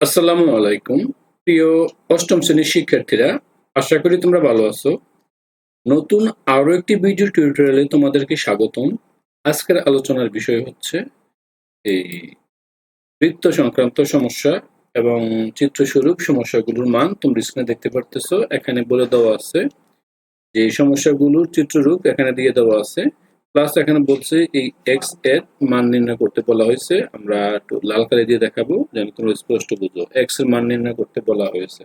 আসসালামু আলাইকুম। প্রিয় অষ্টম শ্রেণির শিক্ষার্থীরা, আশা করি তোমরা ভালো আছো। নতুন আরও একটি ভিডিও টিউটোরিয়ালে তোমাদেরকে স্বাগতম। আজকের আলোচনার বিষয় হচ্ছে এই বৃত্ত সংক্রান্ত সমস্যা এবং চিত্রস্বরূপ সমস্যাগুলোর মান তোমরা স্ক্রিনে দেখতে পারতেছো। এখানে বলে দেওয়া আছে যে সমস্যাগুলোর চিত্ররূপ এখানে দিয়ে দেওয়া আছে। প্লাস এখানে বলছে এই এক্সের মান নির্ণয় করতে বলা হয়েছে। আমরা একটু লাল কালি দিয়ে দেখাবো, যেন তোমরা স্পষ্ট বুঝো। এক্সের মান নির্ণয় করতে বলা হয়েছে।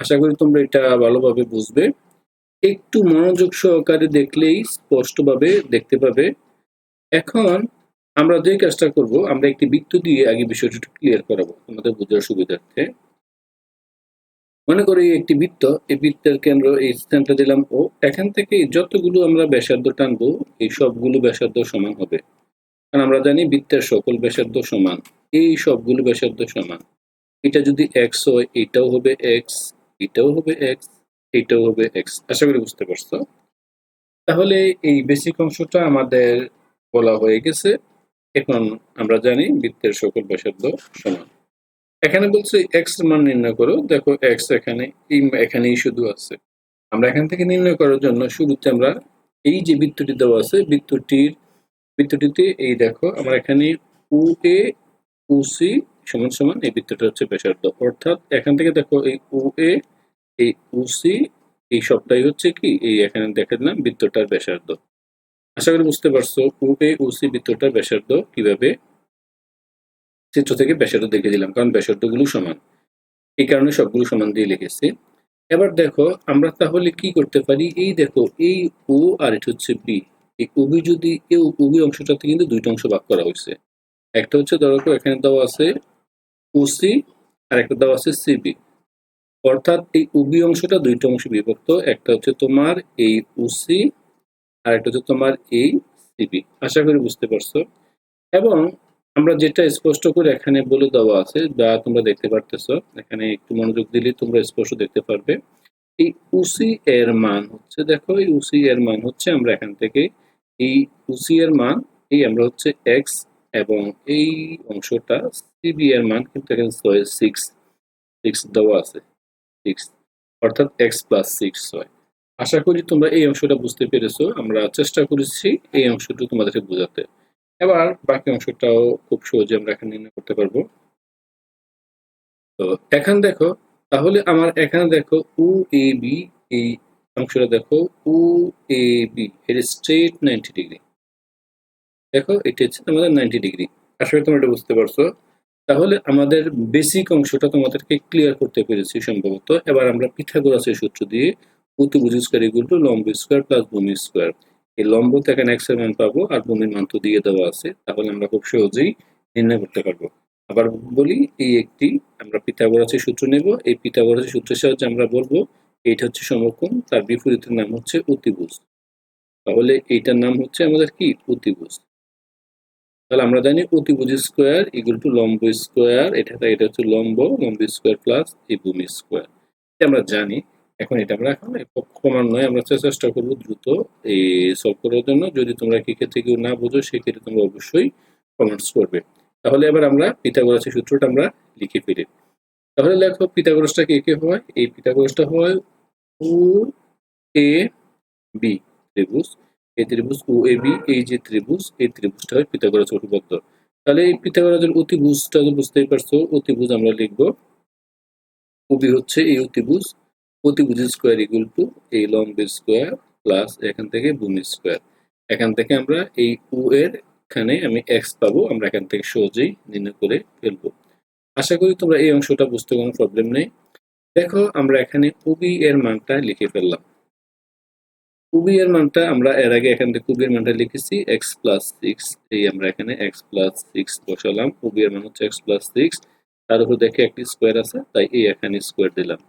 আশা করি তোমরা এটা ভালোভাবে বুঝবে। একটু মনোযোগ সহকারে দেখলেই স্পষ্টভাবে দেখতে পাবে। এখন আমরা যে কাজটা করব, আমরা একটি বৃত্ত দিয়ে আগে বিষয়টি ক্লিয়ার করাবো তোমাদের বোঝার সুবিধার্থে। মনে করি একটি বৃত্ত, এই বৃত্তের কেন্দ্র, এই স্থানটা দিলাম ও এখান থেকে যতগুলো আমরা ব্যাসার্ধ টানবো, এই সবগুলো ব্যাসার্ধ সমান হবে। কারণ আমরা জানি বৃত্তের সকল ব্যাসার্ধ সমান, এই সবগুলো ব্যাসার্ধ সমান। এটা যদি এক্স হয়, এটাও হবে এক্স এটাও হবে এক্স এটাও হবে এক্স আশা করি বুঝতে পারছ? তাহলে এই বেসিক অংশটা আমাদের বলা হয়ে গেছে। এখন আমরা জানি বৃত্তের সকল ব্যাসার্ধ সমান। এখানে বলছে এক্স মান নির্ণয় করো। দেখো এক্স এখানে এই এখানেই শুধু আছে। আমরা এখান থেকে নির্ণয় করার জন্য শুরুতে আমরা এই যে বৃত্তটি দেওয়া আছে, বৃত্তটির, বৃত্তটিতে এই দেখো, আমরা এখানে উ এ উ সি সমান সমান, এই বৃত্তটা হচ্ছে ব্যাসার্ধ। অর্থাৎ এখান থেকে দেখো এই উ এ এই উ সি এই সবটাই হচ্ছে কি? এই এখানে দেখে দিলাম বৃত্তটার ব্যাসার্ধ। আশা করি বুঝতে পারছ উ এ উ সি বৃত্তটার ব্যাসার্ধ কীভাবে চিত্র থেকে ব্যাসার্ধ দেখে দিলাম, কারণ ব্যাসার্ধগুলো সমান। এই কারণে সবগুলো সমান দিয়ে লিখেছি। এবার দেখো, আমরা তাহলে কি করতে পারি? এই দেখো, এই ও আর এটা হচ্ছে বি। এই উবি যদি, এই উবি অংশটাতে কিন্তু দুইটা অংশ ভাগ করা হয়েছে। একটা হচ্ছে ধরো এখানে দেওয়া আছে ওসি আর একটা দেওয়া আছে সিবি অর্থাৎ এই উবি অংশটা দুইটা অংশে বিভক্ত, একটা হচ্ছে তোমার এই ওসি আর একটা হচ্ছে তোমার এই সিবি আশা করি বুঝতে পারছ। এবং আমরা যেটা স্পষ্ট করে এখানে বলে দেওয়া আছে, যা তোমরা দেখতে পারতেছো, এখানে একটু মনোযোগ দিলে তোমরা স্পষ্ট দেখতে পারবে। এই উসি এর মান হচ্ছে, দেখো, এই উসি এর মান হচ্ছে আমরা এখান থেকে, এই উসি এর মান, এই আমরা হচ্ছে এক্স এবং এই অংশটা সিবি এর মান কিন্তু এখানে ছয় সিক্স সিক্স দেওয়া আছে সিক্স অর্থাৎ এক্স প্লাস সিক্স হয়। আশা করি তোমরা এই অংশটা বুঝতে পেরেছ, আমরা চেষ্টা করেছি এই অংশটা তোমাদেরকে বোঝাতে। এবার বাকি অংশটাও খুব সহজে আমরা এখানে নির্ণয় করতে পারব। তো এখন দেখো, তাহলে আমার এখানে দেখো উ, এ, বি, এই অংশটা দেখো, উ, এ, বি এর স্ট্রেট নাইনটি ডিগ্রি দেখো, এটা হচ্ছে তোমাদের নাইনটি ডিগ্রি আসলে তোমরা এটা বুঝতে পারছ। তাহলে আমাদের বেসিক অংশটা তোমাদেরকে ক্লিয়ার করতে পেরেছি সম্ভবত। এবার আমরা পিথাগোরাসের সূত্র দিয়ে প্রতিভুজ স্কোয়ার ইকুয়াল টু লম্ব স্কোয়ার প্লাস ভূমি স্কোয়ার এই লম্ব থেকে এক্সের মান পাবো আর ভূমির মান তো দিয়ে দেওয়া আছে, তাহলে আমরা খুব সহজেই নির্ণয় করতে পারব। আবার বলি, এই একটি আমরা পিথাগোরাসের সূত্র নেব। এই পিথাগোরাসের সূত্রের সাহায্যে আমরা বলব, এইটা হচ্ছে সমকোণ, তার বিপরীতের নাম হচ্ছে অতিভুজ। তাহলে এইটার নাম হচ্ছে আমাদের কি? অতিভুজ। তাহলে আমরা জানি অতিভুজ স্কোয়ার ইকুয়াল টু লম্ব স্কোয়ার এটা এটা হচ্ছে লম্ব লম্ব স্কোয়ার প্লাস এই ভূমি স্কোয়ার এটা আমরা জানি। এখন এটা আমরা এখন ক্রমান্বয়ে আমরা চেষ্টা করব দ্রুত এই সলভ করার জন্য। যদি তোমরা কি ক্ষেত্রে কেউ না বোঝো, সেক্ষেত্রে তোমরা অবশ্যই কমেন্টস করবে। তাহলে এবার আমরা পিথাগোরাসের সূত্রটা আমরা লিখে ফেলি। তাহলে লেখো, পিথাগোরাসটা কে কে হয়? এই পিথাগোরাসটা হয় ও এ বি ত্রিভুজ। এই ত্রিভুজ ও এ বি, এই যে ত্রিভুজ, এই ত্রিভুজটা হয় পিথাগোরাস উপপাদ্য তাহলে এই পিথাগোরাসের অতিভুজটা বুঝতেই পারছ, অতিভুজ আমরা লিখব। ওবি হচ্ছে এই অতিভুজ অতিভুজ স্কোয়ার ইকুয়াল টু এই লম্ব স্কোয়ার প্লাস এখান থেকে ভূমি স্কোয়ার এখান থেকে আমরা এই উ এর এখানে আমি এক্স পাবো, আমরা এখান থেকে সহজেই নির্ণয় করে ফেলব। আশা করি তোমরা এই অংশটা বুঝতে কোনো প্রবলেম নেই। দেখো, আমরা এখানে উবি এর মানটা লিখে ফেললাম। উবি এর মানটা আমরা এর আগে এখান থেকে উবি এর মানটা লিখেছি এক্স প্লাস সিক্স এই আমরা এখানে এক্স প্লাস সিক্স বসালাম। উবি এর মান হচ্ছে এক্স প্লাস সিক্স তার উপর দেখে একটি স্কোয়ার আছে, তাই এই এখানে স্কোয়ার দিলাম।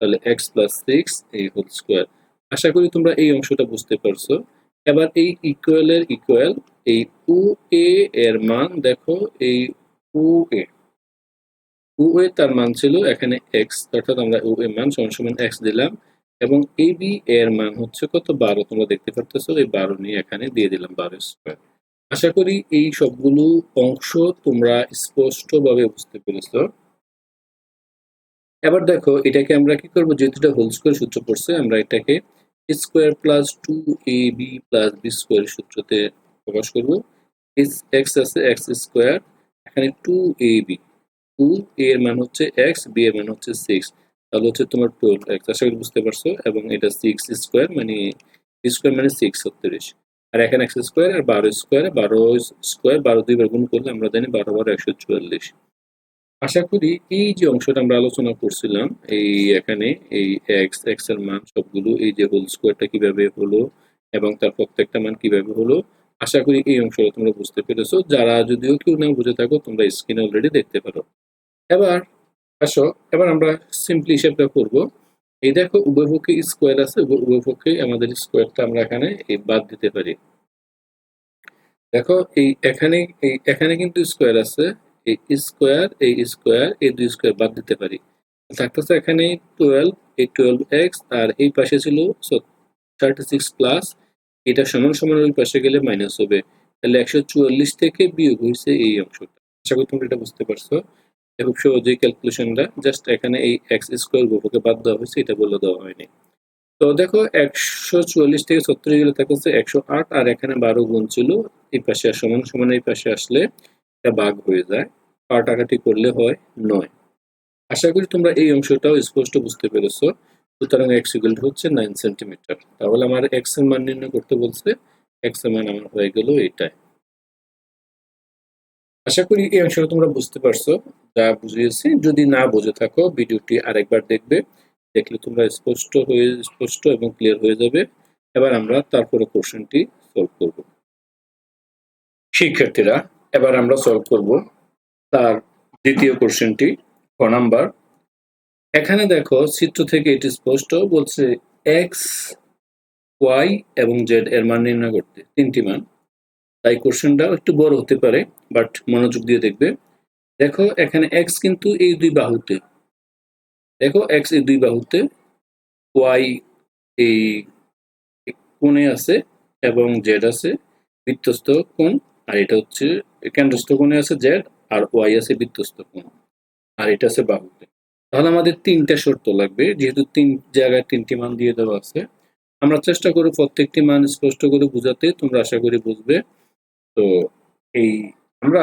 তাহলে এক্স প্লাস সিক্স এই হোল স্কোয়ার আশা করি তোমরা এই অংশটা বুঝতে পারছ। এবার এই ইকুয়ালের ইকুয়াল এই উ এ এর মান দেখো, এই উ এ উ এ তার মান ছিল এখানে এক্স অর্থাৎ আমরা উ এর মান সমান সমান এক্স দিলাম। এবং এ বি এর মান হচ্ছে কত? বারো। তোমরা দেখতে পারতেছো, এই বারো নিয়ে এখানে দিয়ে দিলাম বারো স্কোয়ার আশা করি এই সবগুলো অংশ তোমরা স্পষ্টভাবে বুঝতে পেরেছ। এবার দেখো, এটাকে আমরা কি করব? যেহেতু এটা হোল স্কোয়ার সূত্র পড়ছে, আমরা এটাকে square plus two A B plus B square সূত্রতে প্রকাশ করব। এক্স আছে এক্স স্কোয়ার এখানে two A B two A এর মান হচ্ছে এক্স বি এর মান হচ্ছে সিক্স তাহলে হচ্ছে তোমার টুয়েলভ এক্স আশা করি বুঝতে পারছ? এবং এটা সিক্স স্কোয়ার মানে স্কোয়ার মানে সিক্স ছত্রিশ আর এখানে এক্স স্কোয়ার আর বারো স্কোয়ার বারো স্কোয়ার বারো দুই বার গুণ করলে আমরা জানি বারো বারো একশো চুয়াল্লিশ। আশা করি এই যে অংশটা আমরা আলোচনা করছিলাম, এই এখানে এই এক্স এক্সের মান সবগুলো, এই যে হোল স্কোয়ারটা কীভাবে হলো এবং তার প্রত্যেকটা মান কীভাবে হলো, আশা করি এই অংশটা তোমরা বুঝতে পেরেছ। যারা যদিও কেউ না বুঝে থাকো, তোমরা স্ক্রিনে অলরেডি দেখতে পারো। এবার আসো, এবার আমরা সিম্পলি হিসাবটা করব। এই দেখো উভয় পক্ষে স্কোয়ার আছে উভয়- উভয় আমাদের স্কোয়ারটা আমরা এখানে এই বাদ দিতে পারি। দেখো, এই এখানে এই এখানে কিন্তু স্কোয়ার আছে এই স্কোয়ার এই স্কোয়ার এই দুই স্কোয়ার বাদ দিতে পারি। থাকতেছে এখানে টুয়েলভ এই টুয়েলভ এক্স আর এই পাশে ছিল থার্টি সিক্স প্লাস এটা সমান সমান ওই পাশে গেলে মাইনাস হবে। তাহলে একশো চুয়াল্লিশ থেকে বিয়োগ হয়েছে এই অংশটা। আশা করি তোমরা এটা বুঝতে পারছ। খুব সহজেই ক্যালকুলেশনটা জাস্ট এখানে এই এক্স স্কোয়ার উপকে বাদ দেওয়া হয়েছে, এটা বলে দেওয়া হয়নি। তো দেখো, একশো চুয়াল্লিশ থেকে সত্তর গেলে থাকছে একশো আট, আর এখানে বারো গুণ ছিল, এই পাশে আর সমান সমান এই পাশে আসলে এটা ভাগ হয়ে যায়। কাটাকাটি করলে হয় নয়। আশা করি তোমরা এই অংশটাও স্পষ্ট বুঝতে পেরেছ। সুতরাং এক্স ইকুয়াল হচ্ছে নাইন সেন্টিমিটার তাহলে আমার এক্সের মান নির্ণয় করতে বলছে। এক্সের মান আমার হয়ে গেল এটাই আশা করি এই অংশটা তোমরা বুঝতে পারছ। যা বুঝিয়েছি। যদি না বুঝে থাকো, ভিডিওটি আরেকবার দেখবে। দেখলে তোমরা স্পষ্ট হয়ে, স্পষ্ট এবং ক্লিয়ার হয়ে যাবে। এবার আমরা তারপরে কোশ্চেনটি সলভ করব। শিক্ষার্থীরা এবার আমরা সলভ করব তার দ্বিতীয় কোশ্চেনটি ক নাম্বার এখানে দেখো, চিত্র থেকে এটি স্পষ্ট বলছে এক্স ওয়াই এবং জেড এর মান নির্ণয় করতে। তিনটি মান। তাই কোশ্চেনটা একটু বড় হতে পারে বাট মনোযোগ দিয়ে দেখবে। দেখো, এখানে এক্স কিন্তু এই দুই বাহুতে। দেখো এক্স এই দুই বাহুতে ওয়াই এই কোণে আছে এবং জেড আছে বৃত্তস্থ কোণ, আর এটা হচ্ছে কেন্দ্রস্থ কোণে আছে জেড আর ওয়াই আছে বৃত্তস্থ কোণ। আর এটা আছে বাহুতে। তাহলে আমাদের তিনটা শর্ত লাগবে, যেহেতু তিন জায়গায় তিনটি মান দিয়ে দেওয়া আছে। আমরা চেষ্টা করব প্রত্যেকটি মান স্পষ্ট করে বোঝাতে, তোমরা আশা করি বুঝবে। তো এই, আমরা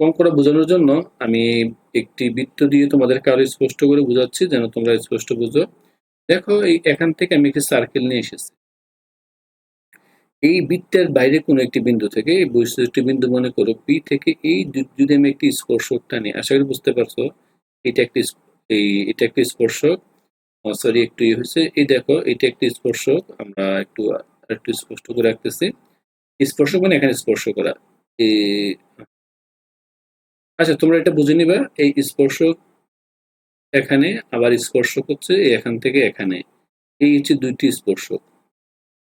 কম করে বোঝানোর জন্য আমি একটি বৃত্ত দিয়ে তোমাদেরকে আরও স্পষ্ট করে বোঝাচ্ছি, যেন তোমরা স্পষ্ট বুঝো। দেখো, এই এখান থেকে আমি একটি সার্কেল নিয়ে এসেছি। এই বৃত্তের বাইরে কোনো একটি বিন্দু থেকে, এই বৈশিষ্ট্য বিন্দু মনে করো পি থেকে এই যদি আমি একটি স্পর্শক টানি, আশা করি বুঝতে পারছ, এটা একটি এই, এটা একটি স্পর্শক সরি একটু ইয়ে হয়েছে, এই দেখো, এটা একটি স্পর্শক, আমরা একটু একটু স্পষ্ট করে রাখতেছি স্পর্শক মানে এখানে স্পর্শ করা আচ্ছা তোমরা এটা বুঝে নিবা, এই স্পর্শক এখানে, আবার স্পর্শক হচ্ছে এই এখান থেকে এখানে, এই হচ্ছে দুইটি স্পর্শক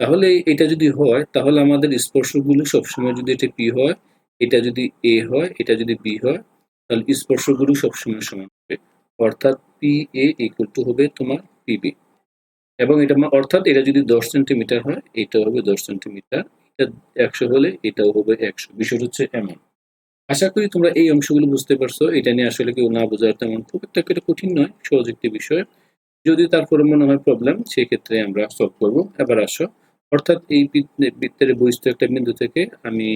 তাহলে এটা যদি হয়, তাহলে আমাদের স্পর্শগুলো সবসময় যদি এটা পি হয়, এটা যদি এ হয়, এটা যদি বি হয়, তাহলে স্পর্শগুলো সবসময় সমান হবে। অর্থাৎ পি এ ইকুয়াল টু হবে তোমার পিবি এবং এটা অর্থাৎ এটা যদি দশ সেন্টিমিটার হয় এটা হবে দশ সেন্টিমিটার। এটা একশো হলে এটাও হবে একশো। বিষয়টা হচ্ছে এমন। আশা করি তোমরা এই অংশগুলো বুঝতে পারছ। এটা নিয়ে আসলে কেউ না বোঝার তেমন খুব একটা এটা কঠিন নয়, সহজ একটি বিষয়। যদি তারপরে মনে হয় প্রবলেম সেক্ষেত্রে আমরা সলভ করব। এবার আসো। অর্থাৎ এই বৃত্তের বহিস্থ একটা বিন্দু থেকে আমি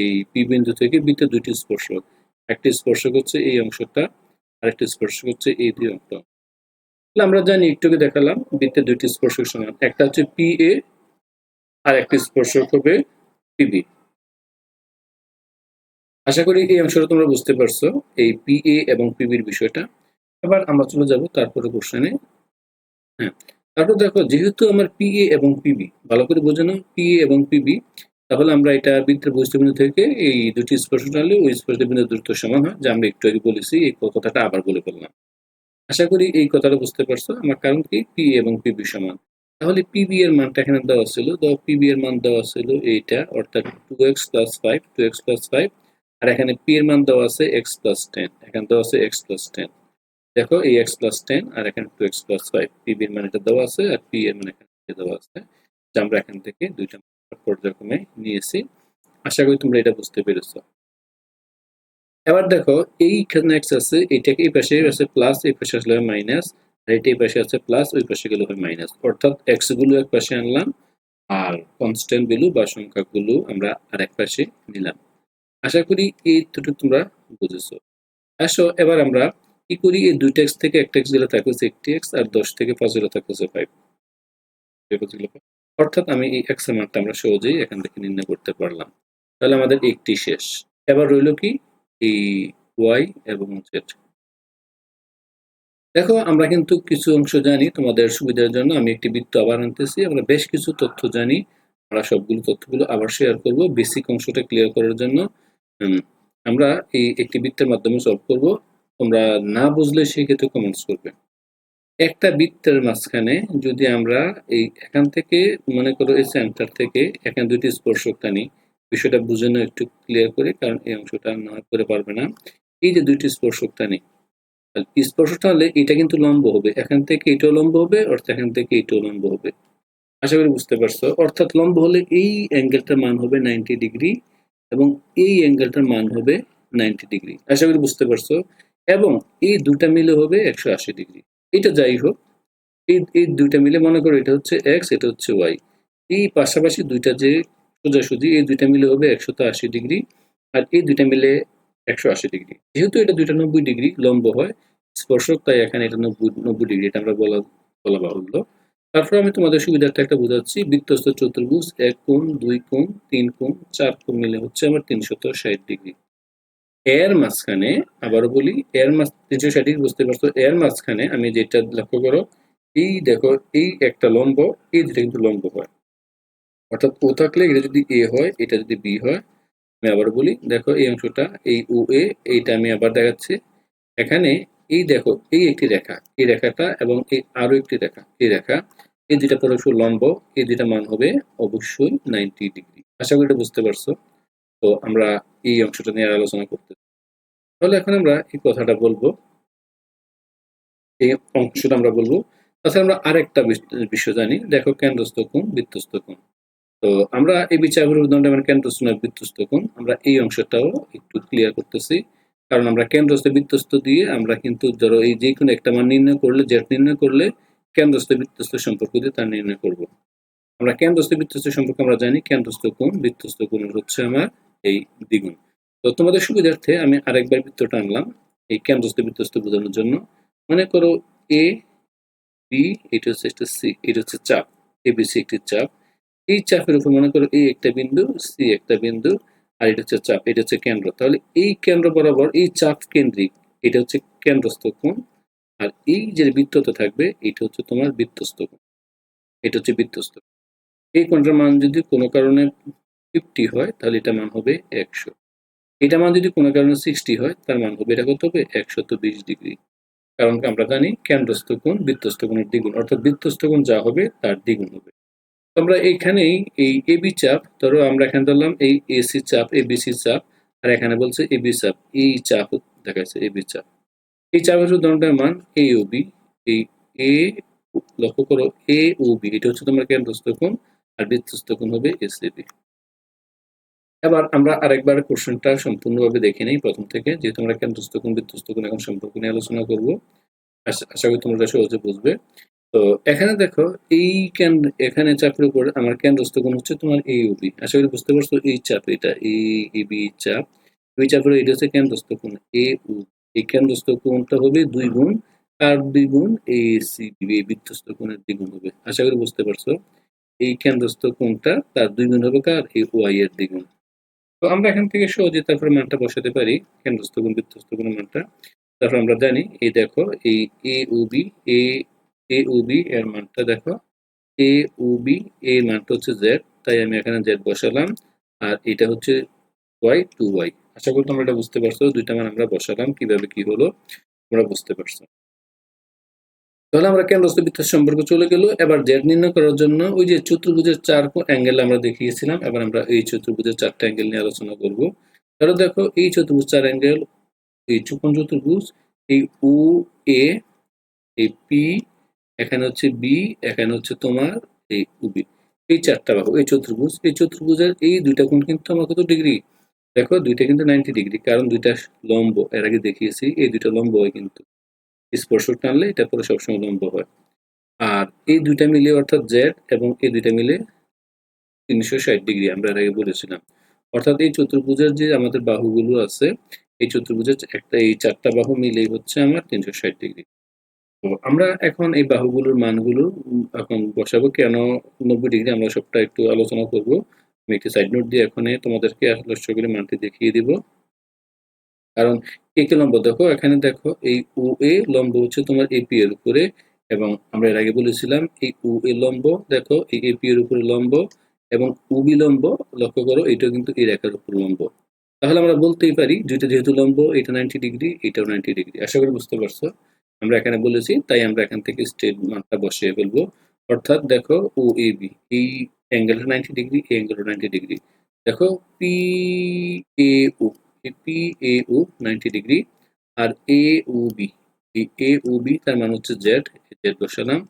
এই পি বিন্দু থেকে বৃত্তের দুইটি স্পর্শক। একটি স্পর্শক হচ্ছে এই অংশটা আর একটি স্পর্শক হচ্ছে এই দুই অংশ। তাহলে আমরা জানি, একটুকে দেখালাম বৃত্তের দুইটি স্পর্শক সমান। একটা হচ্ছে পি এ, আর একটি স্পর্শক হবে পিবি আশা করি এই অংশটা তোমরা বুঝতে পারছ, এই পি এ এবং পিবির বিষয়টা। এবার আমরা চলে যাব তারপরে কোশ্চেনে। হ্যাঁ তারপর দেখো, যেহেতু আমার পি এ এবং পিবি ভালো করে বোঝানো পি এ এবং পিবি তাহলে আমরা এটা বৃত্তের বৈশিষ্ট্য থেকে এই দুটি স্পর্শ টানলে ওই স্পর্শ বিন্দু দূরত্ব সমান হয়, যা আমরা একটু আগে বলেছি, এই কথাটা আবার বলে ফেললাম। আশা করি এই কথাটা বুঝতে পারছ, আমার কারণ কি? পি এবং পিবি সমান। তাহলে পিবি এর মানটা এখানে দেওয়া ছিল দেওয়া পিবি এর মান দেওয়া ছিল এইটা, অর্থাৎ two X plus five two X plus five আর এখানে পি এর মান দেওয়া আছে এক্স প্লাস টেন এখানে দেওয়া আছে এক্স প্লাস টেন দেখো, এই এক্স প্লাস টেন আর এখানে two X plus five P B এর মান এটা দেওয়া আছে আর পি এর মান এখানে দেওয়া আছে। যা আমরা এখান থেকে দুইটা পর্যায়ক্রমে নিয়েছি। আশা করি তোমরা এটা বুঝতে পেরেছ। এবার দেখো, এইখানে এক্স আছে, এইটাকে এই পাশে আছে প্লাস এই পাশে আসলে মাইনাস আর এটা এই পাশে আছে প্লাস ওই পাশে গেলে হয় মাইনাস অর্থাৎ এক্সগুলো এক পাশে আনলাম, আর কনস্ট্যান্ট ভ্যালু বা সংখ্যাগুলো আমরা আর এক পাশে নিলাম। আশা করি এই দুটো তোমরা বুঝেছ। আসো, এবার আমরা কি করি? এই দুই টেক্স থেকে একটা এক্স গেলে থাকতেছে একটি এক্স আর দশ থেকে পাঁচ গেলে থাকতেছে ফাইভ অর্থাৎ আমি এই এক্স মানটা আমরা সহজেই এখান থেকে নির্ণয় করতে পারলাম। তাহলে আমাদের একটি শেষ। এবার রইল কি? এই ওয়াই এবং জেড দেখো, আমরা কিন্তু কিছু অংশ জানি তোমাদের সুবিধার জন্য। আমি একটি বৃত্ত আবার আনতেছি। আমরা বেশ কিছু তথ্য জানি। আমরা সবগুলো তথ্যগুলো আবার শেয়ার করব বেসিক অংশটা ক্লিয়ার করার জন্য। আমরা এই একটি বৃত্তের মাধ্যমে সলভ করব। তোমরা না বুঝলে সেই ক্ষেত্রে কমেন্টস করবে। একটা বৃত্তের মাঝখানে যদি আমরা এই এখান থেকে মনে করো এই সেন্টার থেকে এখানে দুটি স্পর্শক টানি বিষয়টা বুঝে নেওয়া একটু ক্লিয়ার করে, কারণ এই অংশটা না করে পারবে না। এই যে দুইটি স্পর্শক টানি স্পর্শটা হলে এটা কিন্তু লম্ব হবে, এখান থেকে এটাও লম্ব হবে, অর্থাৎ এখান থেকে এটাও লম্ব হবে। আশা করি বুঝতে পারছ, অর্থাৎ লম্ব হলে এই অ্যাঙ্গেলটার মান হবে নাইনটি ডিগ্রি এবং এই অ্যাঙ্গেলটার মান হবে নাইনটি ডিগ্রি আশা করি বুঝতে পারছ এবং এই দুটা মিলে হবে একশো আশি ডিগ্রি। এটা যাই হোক, এই এই দুইটা মিলে মনে করো এটা হচ্ছে এক্স এটা হচ্ছে ওয়াই এই পাশাপাশি দুইটা যে সোজাসুজি, এই দুইটা মিলে হবে একশত আশি ডিগ্রি আর এই দুইটা মিলে একশো আশি ডিগ্রি। যেহেতু এটা দুইটা নব্বই ডিগ্রি, লম্ব হয়, স্পর্শক, তাই এখানে এটা নব্বই নব্বই ডিগ্রি এটা আমরা বলা বলা বাহুল্য। তারপর আমি তোমাদের সুবিধার্থে একটা বোঝাচ্ছি, বৃত্তস্থ চতুর্ভুজ এক কোণ, দুই কোণ, তিন কোণ, চার কোণ মিলে হচ্ছে আমার তিনশত ষাট ডিগ্রি। এর মাঝখানে, আবারও বলি, এর মাঝ তিনশো ষাট বুঝতে পারছ, এর মাঝখানে আমি যেটা লক্ষ্য করো, এই দেখো, এই একটা লম্ব, এই দুটা কিন্তু লম্ব হয়। অর্থাৎ ও থাকলে এটা যদি এ হয়, এটা যদি বি হয়, আমি আবার বলি, দেখো এই অংশটা, এই ও এ, এইটা আমি আবার দেখাচ্ছি। এখানে এই দেখো, এই একটি রেখা, এই রেখাটা এবং এই আরও একটি রেখা, এই রেখা, এই দুইটা পরস্পর লম্ব, এই দুইটা মান হবে অবশ্যই নাইনটি ডিগ্রি। আশা করি এটা বুঝতে পারছ। তো আমরা এই অংশটা নিয়ে আলোচনা করতে তাহলে এখন আমরা এই কথাটা বলব। এই অংশটা আমরা বলব। তাছাড়া আমরা আরেকটা বিষয় জানি দেখো কেন্দ্রস্থ কোণ বৃত্তস্থ কোণ। তো আমরা এই বিচারের উদাহরণটা মানে কেন্দ্রস্থ নয় বৃত্তস্থ কোণ। আমরা এই অংশটাও একটু ক্লিয়ার করতেছি। কারণ আমরা কেন্দ্রস্থ বৃত্তস্থ দিয়ে আমরা কিন্তু ধরো এই যে কোনো একটা মান নির্ণয় করলে জেট নির্ণয় করলে কেন্দ্রস্থ বৃত্তস্থ সম্পর্ক দিয়ে তা নির্ণয় করব। আমরা কেন্দ্রস্থ বৃত্তস্থ সম্পর্কে আমরা জানি, কেন্দ্রস্থ কোণ বৃত্তস্থ কোণ হচ্ছে আমার এই দ্বিগুণ। তো তোমাদের সুবিধার্থে আমি আরেকবার বৃত্তটা আনলাম, এই কেন্দ্রস্থ বৃত্তস্থ বোঝানোর জন্য। মনে করো এ বি এটা হচ্ছে একটা সি এটা হচ্ছে চাপ এবিসি একটি চাপ। এই চাপের উপর মনে করো এই একটা বিন্দু সি একটা বিন্দু, আর এটা হচ্ছে চাপ, এটা হচ্ছে কেন্দ্র। তাহলে এই কেন্দ্র বরাবর, এই চাপ কেন্দ্রিক, এটা হচ্ছে কেন্দ্রস্থ কোণ, আর এই যে বৃত্তটা থাকবে, এটা হচ্ছে তোমার বৃত্তস্থ কোণ, এটা হচ্ছে বৃত্তস্থ এই কোণটার মান যদি কোনো কারণে ফিফটি হয়, তাহলে এটা মান হবে একশো। এটা মান যদি কোনো কারণে সিক্সটি হয়, তার মান হবে, এটা কত হবে? একশত বিশ ডিগ্রি। কারণ আমরা জানি, কেন্দ্রস্থ কোণ, বৃত্তস্থ কোণের দ্বিগুণ। অর্থাৎ বৃত্তস্থ কোণ যা হবে, তার দ্বিগুণ হবে। আমরা এইখানেই এই এবি চাপ, ধরো আমরা এখানে ধরলাম এই এসি চাপ এবিসি চাপ, আর এখানে বলছে এবি চাপ। এই চাপ দেখাচ্ছে এবি চাপ। এই চাপের উদাহরণটার মান এ ও বি এই এ লক্ষ্য করো এ ও বি এটা হচ্ছে তোমার কেন্দ্রস্থ কোণ, আর বৃত্তস্থ কোণ হবে এসিবি এবার আমরা আরেকবার কোশ্চেনটা সম্পূর্ণভাবে দেখে নেই, প্রথম থেকে। যেহেতু আমরা কেন্দ্রস্থ কোণ কোণ এখন সম্পর্ক নিয়ে আলোচনা করব। আশা- করি তোমরা সহজে বুঝবে। তো এখানে দেখো, এই কেন্দ্র, এখানে চাপের উপর আমার কেন্দ্রস্থ কোণ হচ্ছে তোমার এ ও বি আশা করি বুঝতে পারছ, এই চাপ এটা এই এ বি চাপ। এই চাপের এটা হচ্ছে কেন্দ্রস্থ কোণ এ এই কেন্দ্রস্থ কোণটা হবে দুই গুণ, আর দুই গুণ এ সি এই কোণের দ্বিগুণ হবে। আশা করি বুঝতে পারছ। এই কেন্দ্রস্থ কোণটা তার দুই গুণ হবে কার? এই ওয়াই এর দ্বিগুণ। তো আমরা এখান থেকে সহজে তারপরে মানটা বসাতে পারি, কেন্দ্রস্থ গুণ বৃত্তস্থ গুণের মানটা। তারপর আমরা জানি, এই দেখো, এই A O B A A O B এর মানটা দেখো। এ ও বি এর মানটা হচ্ছে জেড তাই আমি এখানে জেড বসালাম। আর এটা হচ্ছে ওয়াই টু ওয়াই আশা করি তোমরা এটা বুঝতে পারছ, দুইটা মান আমরা বসালাম, কীভাবে কি হলো, তোমরা বুঝতে পারছ। তাহলে আমরা কেন্দ্রস্থ বৃত্তের সম্পর্ক চলে গেল। এবার জেড নির্ণয় করার জন্য ওই যে চতুর্ভুজের চার অ্যাঙ্গেল আমরা দেখিয়েছিলাম, এবার আমরা এই চতুর্ভুজের চারটা অ্যাঙ্গেল নিয়ে আলোচনা করব। তাহলে দেখো, এই চতুর্ভুজ চার অ্যাঙ্গেল এই চুকন চতুর্ভুজ, এই ও, এ, এই পি, এখানে হচ্ছে বি, এখানে হচ্ছে তোমার এই উবি এই চারটা বাহু, এই চতুর্ভুজ, এই চতুর্ভুজের এই দুইটা কোণ কিন্তু আমার কত ডিগ্রি? দেখো, দুইটা কিন্তু নাইনটি ডিগ্রি, কারণ দুইটা লম্ব, এর আগে দেখিয়েছি, এই দুইটা লম্ব হয় কিন্তু। স্পর্শক টানলে এটা পরে সবসময় লম্ব হয়। আর এই দুইটা মিলে অর্থাৎ জেড এবং এই দুইটা মিলে তিনশো ষাট ডিগ্রি আমরা এর আগে বলেছিলাম। অর্থাৎ এই চতুর্ভুজের যে আমাদের বাহুগুলো আছে, এই চতুর্ভুজের একটা এই চারটা বাহু মিলেই হচ্ছে আমার তিনশো ষাট ডিগ্রি। তো আমরা এখন এই বাহুগুলোর মানগুলো এখন বসাবো। কেন নব্বই ডিগ্রি আমরা সবটা একটু আলোচনা করব। আমি একটি সাইড নোট দিয়ে এখন তোমাদেরকে আসলে সেগুলি মানটি দেখিয়ে দিব। কারণ একটি লম্ব দেখো, এখানে দেখো এই ও এ লম্ব হচ্ছে তোমার এপি এর উপরে এবং আমরা এর আগে বলেছিলাম এই ও এ লম্ব, দেখো এই এপি এর উপরে লম্ব এবং উবি লম্ব, লক্ষ্য করো এটাও কিন্তু এই রেখার উপর লম্ব। তাহলে আমরা বলতেই পারি দুইটা যেহেতু লম্ব, এটা নাইনটি ডিগ্রি এটাও নাইনটি ডিগ্রি আশা করি বুঝতে পারছ? আমরা এখানে বলেছি, তাই আমরা এখান থেকে স্টেট মানটা বসিয়ে ফেলব। অর্থাৎ দেখো ও এ বি, এই অ্যাঙ্গেলটা নাইনটি ডিগ্রি এই অ্যাঙ্গেলটা নাইনটি ডিগ্রি দেখো P A O P A O ninety degree R A O B এই এ ও বি তার মানে হচ্ছে জেড জেড বসালাম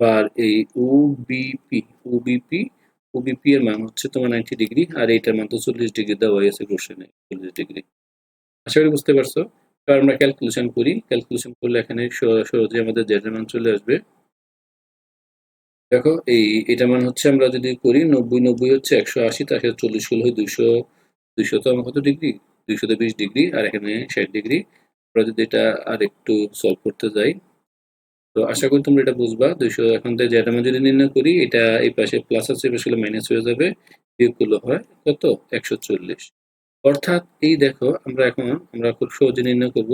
আর এই O B P O B P O B P এর মান হচ্ছে তোমার নাইনটি ডিগ্রি আর এইটার মান তো চল্লিশ ডিগ্রি দেওয়া আছে কোশ্চেনে চল্লিশ ডিগ্রি আশা করি বুঝতে পারছ? এবার আমরা ক্যালকুলেশন করি। ক্যালকুলেশন করলে এখানে সহজে আমাদের জেড মান চলে আসবে। দেখো, এই এটা মান হচ্ছে আমরা যদি করি নব্বই নব্বই হচ্ছে একশো আশি, তার সাথে চল্লিশ হলে হয় দুইশো দুইশো তো আমার কত ডিগ্রি দুইশো বিশ ডিগ্রি আর এখানে ষাট ডিগ্রি। আমরা যদি এটা আর একটু সলভ করতে যাই, তো আশা করি তোমরা এটা বুঝবা। দুইশো এখন যেটা আমরা যদি নির্ণয় করি, এটা এই পাশে প্লাস আছে পাশে মাইনাস হয়ে যাবে, বিয়োগ করলে হয় কত? একশো চল্লিশ। অর্থাৎ এই দেখো, আমরা এখন, আমরা খুব সহজে নির্ণয় করব।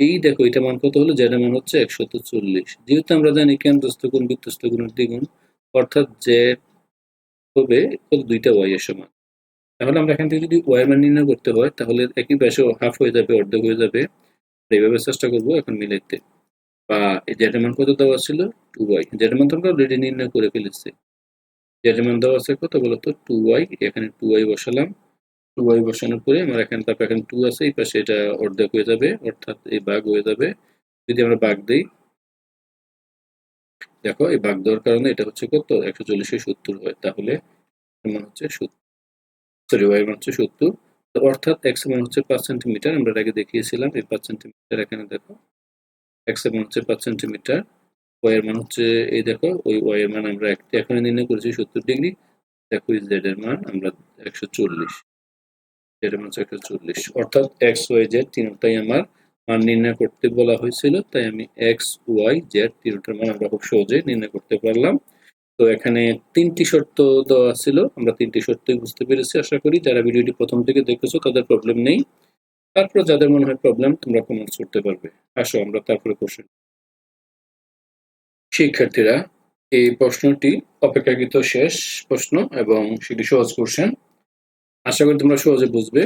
এই দেখো, এটা মান কত হলো? যেটা মান হচ্ছে একশত চল্লিশ। যেহেতু আমরা জানি কেন্দ্রস্থ গুণ, বৃত্তস্থ গুণের দ্বিগুণ, অর্থাৎ জেড হবে দুইটা ওয়াই এর সমান। তাহলে আমরা এখান থেকে যদি ওয়াই মান নির্ণয় করতে হয়, তাহলে একই পাশে হাফ হয়ে যাবে, অর্ধেক হয়ে যাবে। এইভাবে চেষ্টা করব এখন মিলাইতে। বা এই মান কত দেওয়া ছিল? টু ওয়াই জেডের মান তো আমরা অলরেডি নির্ণয় করে ফেলেছি। জেডের মান দেওয়া আছে কত বলতো? টু ওয়াই এখানে টু ওয়াই বসালাম। টু ওয়াই বসানোর পরে আমার এখানে তারপর এখানে টু আছে, এই পাশে এটা অর্ধেক হয়ে যাবে, অর্থাৎ এই বাঘ হয়ে যাবে। যদি আমরা বাঘ দিই, দেখো এই বাঘ দেওয়ার কারণে এটা হচ্ছে কত? একশো চল্লিশে সত্তর হয়। তাহলে মান হচ্ছে সত্তর। সরি ওয়াই মান হচ্ছে সত্তর। তো অর্থাৎ এক্স মান হচ্ছে পাঁচ সেন্টিমিটার, আমরা আগে দেখিয়েছিলাম এই পাঁচ সেন্টিমিটার এখানে দেখো। এক্স মান হচ্ছে পাঁচ সেন্টিমিটার ওয়াই মান হচ্ছে, এই দেখো, ওই ওয়াই এর মান আমরা এক- এখানে নির্ণয় করেছি সত্তর ডিগ্রি। দেখো জেড এর মান আমরা একশো চল্লিশ। জেড এর মান হচ্ছে একশো চল্লিশ। অর্থাৎ এক্স ওয়াই জেড তিনটাই আমার মান নির্ণয় করতে বলা হয়েছিল, তাই আমি এক্স ওয়াই জেড তিনটার মান আমরা খুব সহজে নির্ণয় করতে পারলাম। তো এখানে তিনটি শর্ত দেওয়া ছিল। আমরা তিনটি শর্তই বুঝতে পেরেছি, আশা করি। যারা ভিডিওটি প্রথম থেকে দেখেছ, তাদের প্রবলেম নেই। তারপর যাদের মনে হয় প্রবলেম তোমরা কমেন্টস করতে পারবে। আসো, আমরা তারপরে কোশ্চেন শিক্ষার্থীরা, এই প্রশ্নটি অপেক্ষাকৃত শেষ প্রশ্ন এবং সেটি সহজ কোশ্চেন আশা করি তোমরা সহজে বুঝবে।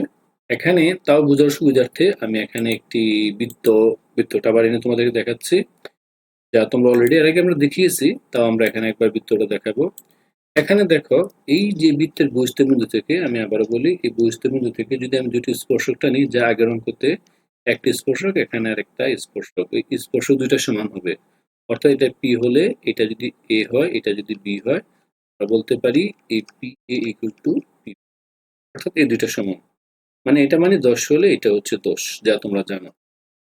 এখানে তাও বোঝার সুবিধার্থে আমি এখানে একটি বৃত্ত, বৃত্তটা বাড়িয়ে তোমাদেরকে দেখাচ্ছি। যা তোমরা অলরেডি এর আগে আমরা দেখিয়েছি, তাও আমরা এখানে একবার বৃত্তটা দেখাবো। এখানে দেখো, এই যে বৃত্তের বহিস্থ বিন্দু থেকে, আমি আবারও বলি, এই বহিস্থ বিন্দু থেকে যদি আমি দুটি স্পর্শকটা নিই, যা আগের অঙ্কতে একটি স্পর্শক, এখানে আরেকটা স্পর্শক, এই স্পর্শক দুইটা সমান হবে। অর্থাৎ এটা পি হলে এটা যদি এ হয়, এটা যদি বি হয়, আমরা বলতে পারি এই P A equal to P অর্থাৎ এই দুইটা সমান। মানে এটা মানে দশ হলে এটা হচ্ছে দশ, যা তোমরা জানো।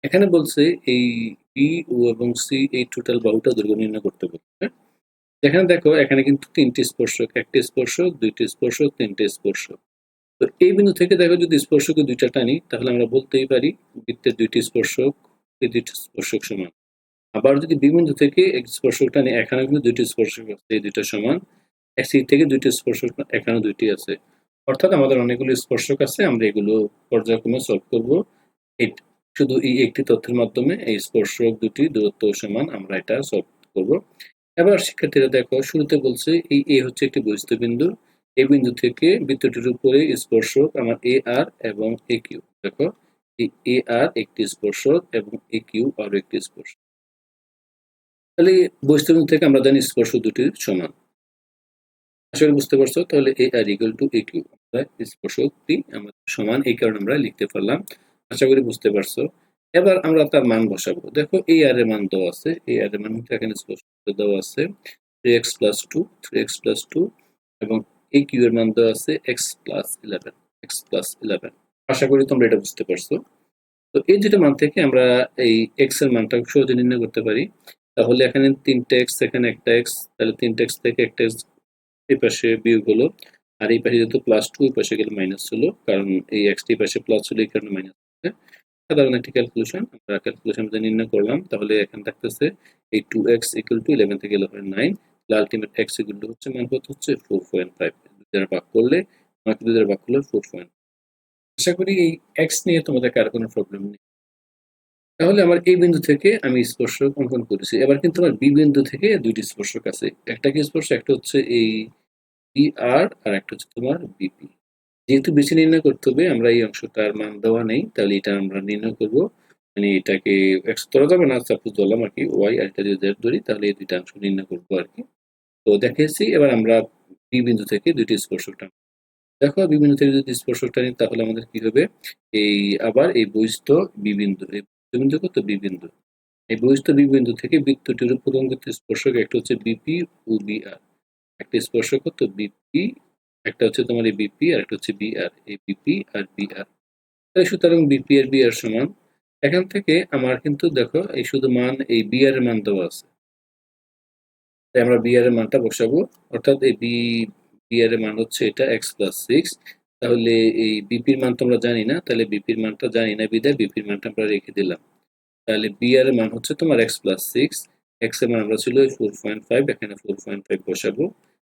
এখানে বলছে এই বি ও এবং সি এই টোটাল বাহুটা দৈর্ঘ্য নির্ণয় করতে বলছে। এখানে দেখো, এখানে কিন্তু তিনটি স্পর্শক, একটি স্পর্শক, দুইটি স্পর্শক, তিনটি স্পর্শক। তো এই বিন্দু থেকে দেখো, যদি স্পর্শকে দুইটা টানি, তাহলে আমরা বলতেই পারি বৃত্তের দুইটি স্পর্শক এই দুইটি স্পর্শক সমান। আবার যদি বি বিন্দু থেকে এক স্পর্শক টানি এখানে কিন্তু দুইটি স্পর্শক আছে, এই দুইটা সমান। সি থেকে দুইটি স্পর্শক এখানে দুইটি আছে। অর্থাৎ আমাদের অনেকগুলো স্পর্শক আছে, আমরা এগুলো পর্যায়ক্রমে সলভ করব। শুধু এই একটি তথ্যের মাধ্যমে এই স্পর্শক দুটি দূরত্ব সমান আমরা এটা সলভ করব। এবার শিক্ষার্থীরা দেখো, শুরুতে বলছে এই এ হচ্ছে একটি বহিস্থ বিন্দু এই বিন্দু থেকে বৃত্তটির উপরে স্পর্শক আমার এ আর এবং এ কিউ দেখো, এই এ আর একটি স্পর্শক এবং এ কিউ আরও একটি স্পর্শক। তাহলে বহিস্থ বিন্দু থেকে আমরা জানি স্পর্শ দুটি সমান। আসলে বুঝতে পারছ? তাহলে A R equal to A Q স্পর্শকটি আমাদের সমান, এই কারণে আমরা লিখতে পারলাম। আশা করি বুঝতে পারছ। এবার আমরা তার মান বসাবো। দেখো এই আর এর মান দেওয়া আছে। এই আর এর মান কিন্তু এখানে স্পষ্ট দেওয়া আছে। Three x plus two three x plus two এবং এই কিউ এর মান দেওয়া আছে x plus eleven x plus eleven আশা করি তোমরা এটা বুঝতে পারছ। তো এই দুটো মান থেকে আমরা এই এক্সের মানটা সহজে নির্ণয় করতে পারি। তাহলে এখানে তিনটে এক্স এখানে একটা এক্স তাহলে তিনটে এক্স থেকে একটা এক্স এই পাশে বিয়োগ হলো। আর এই পাশে যেহেতু প্লাস টু এই পাশে গেলে মাইনাস হলো। কারণ এই এক্সটি পাশে প্লাস হলো, এই কারণে মাইনাস সাধারণ একটি ক্যালকুলেশন আমরা ক্যালকুলেশন নির্ণয় করলাম, তাহলে এখানে থাকতেছে এই two x equal to eleven থেকে eleven nine ultimate x equal to হচ্ছে মান কত হচ্ছে? ফোর পয়েন্ট ফাইভ দ্বারা ভাগ করলে আমাকে দুই ভাগ করলে ফোর পয়েন্ট আশা করি এই এক্স নিয়ে তোমাদের কার কোনো প্রবলেম নেই। তাহলে আমার এই বিন্দু থেকে আমি স্পর্শক অঙ্কন করেছি। এবার কিন্তু আমার বি বিন্দু থেকে দুইটি স্পর্শক আছে। একটা কি স্পর্শ একটা হচ্ছে এই বি আর আর একটা হচ্ছে তোমার বিপি যেহেতু বেশি নির্ণয় করতে হবে, আমরা এই অংশটার মান দেওয়া নেই, তাহলে এটা আমরা নির্ণয় করব। মানে এটাকে এক্স, ধরা যাবে না সাপোজ ধরলাম আর কি ওয়াই আর এটা যদি জেড ধরি, তাহলে এই দুইটা অংশ নির্ণয় করব আর কি। তো দেখেছি এবার আমরা বি বিন্দু থেকে দুইটি স্পর্শকটা দেখো, বি বিন্দু থেকে যদি স্পর্শকটা নিই, তাহলে আমাদের কি হবে? এই আবার এই বহিস্থ বি বিন্দু, এই বিন্দু কত? বি বিন্দু। এই বহিস্থ বি বিন্দু থেকে বৃত্তটির উপর অঙ্কিত স্পর্শক, একটা হচ্ছে বিপি ও বিআর একটা স্পর্শক কত? বিপি একটা হচ্ছে তোমার এই বিপি আর একটা হচ্ছে বিআর এই বিপি আর বিআর তাই সুতরাং বিপি আর বিআর সমান, এখান থেকে আমার কিন্তু দেখো এই শুধু মান, এই বিআর এর মান দেওয়া আছে। তাই আমরা বিআর এর মানটা বসাবো। অর্থাৎ এই বি বিআর এর মান হচ্ছে এটা এক্স প্লাস সিক্স তাহলে এই বিপির মান তো আমরা জানি না, তাহলে বিপির মানটা জানি না বিদায় বিপির মানটা আমরা রেখে দিলাম। তাহলে বিআর এর মান হচ্ছে তোমার এক্স প্লাস সিক্স এক্সের মান আমরা ছিল ফোর পয়েন্ট ফাইভ এখানে ফোর পয়েন্ট ফাইভ বসাবো।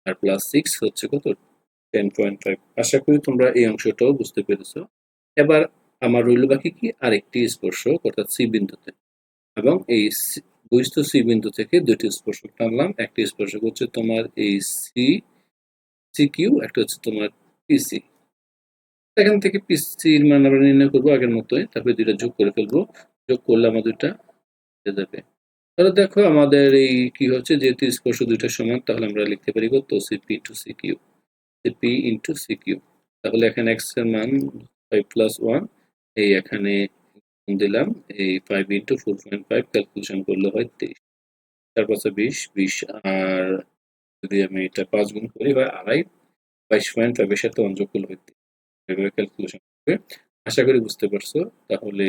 আর প্লাস সিক্স হচ্ছে কত? টেন পয়েন্ট ফাইভ আশা করি তোমরা এই অংশটাও বুঝতে পেরেছ। এবার আমার রইল বাকি কি? আরেকটি স্পর্শক, অর্থাৎ সি বিন্দুতে। এবং এই বহিস্থ সি বিন্দু থেকে দুটি স্পর্শক টানলাম। একটি স্পর্শক হচ্ছে তোমার এই সি সি কিউ একটা হচ্ছে তোমার পিসি এখান থেকে পিসির মান আমরা নির্ণয় করব আগের মতোই। তারপরে দুইটা যোগ করে ফেলব। যোগ করলে আমার দুইটা যাবে। তাহলে দেখো, আমাদের এই কি হচ্ছে? যেহেতু স্পর্শ দুইটা সমান, তাহলে আমরা লিখতে পারি কত? CP to C Q CP into C Q তাহলে এখানে এক্সের মান ফাইভ প্লাস ওয়ান এই এখানে দিলাম, এই five into four point five calculation করলে হয় তেইশ। চার পাঁচশো বিশ বিশ আর যদি আমি এটা পাঁচ গুণ করি, হয় আড়াই, বাইশ পয়েন্ট ফাইভের সাথে অঞ্চল করলে হয় এভাবে ক্যালকুলেশন করবে। আশা করি বুঝতে পারছ। তাহলে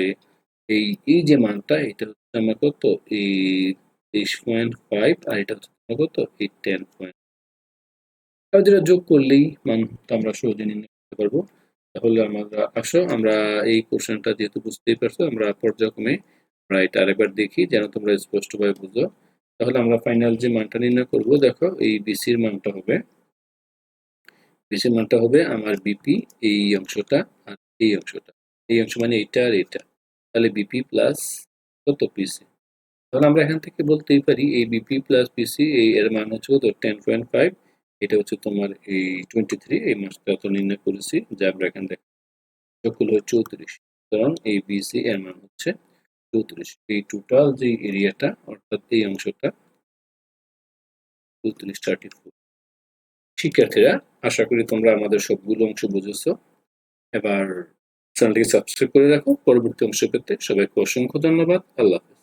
এই এই যে মানটা, এটা হচ্ছে আমার কত? এই তেইশ পয়েন্ট ফাইভ আর এটা হচ্ছে কত? এই টেন পয়েন্ট যেটা যোগ করলেই মানটা আমরা সহজে নির্ণয় করতে পারব। তাহলে আমরা আসো, আমরা এই কোশ্চেনটা যেহেতু বুঝতেই পারছ, আমরা পর্যায়ক্রমে আমরা এটা আরেকবার দেখি, যেন তোমরা স্পষ্টভাবে বুঝো। তাহলে আমরা ফাইনাল যে মানটা নির্ণয় করব, দেখো, এই বিসির মানটা হবে বিসির মানটা হবে আমার বিপি এই অংশটা আর এই অংশটা। এই অংশ মানে এইটা আর এটা তাহলে বিপি প্লাস কত পিসি তাহলে আমরা এখান থেকে বলতেই পারি, এই বিপি প্লাস পিসি এই এর মান হচ্ছে কত? টেন পয়েন্ট ফাইভ এটা হচ্ছে তোমার এই টোয়েন্টি থ্রি এই মাসটা তো নির্ণয় করেছি যা আমরা এখানে দেখ যোগ হলো চৌত্রিশ। কারণ এই বিসি এর মান হচ্ছে চৌত্রিশ। এই টোটাল যে এরিয়াটা অর্থাৎ এই অংশটা, চৌত্রিশ থার্টি ফোর শিক্ষার্থীরা, আশা করি তোমরা আমাদের সবগুলো অংশ বুঝেছ। এবার চ্যানেলটিকে সাবস্ক্রাইব করে রাখো। পরবর্তী অংশ পেতে সবাইকে অসংখ্য ধন্যবাদ। আল্লাহ হাফেজ।